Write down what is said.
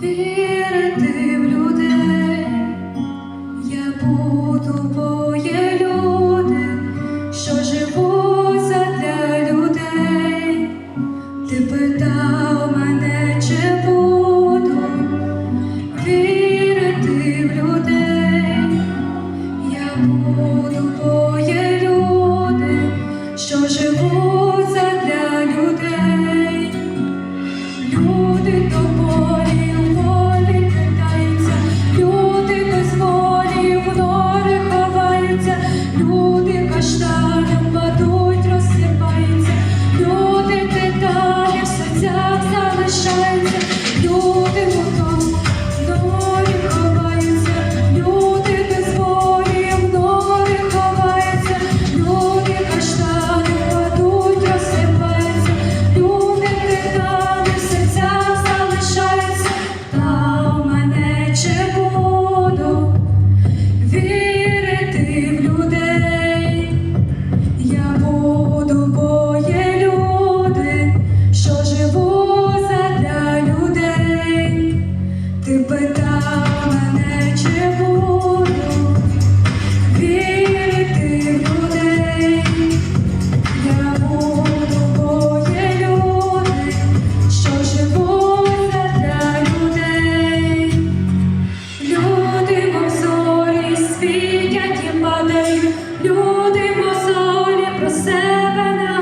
ти світять і падають, люди по солі про себе.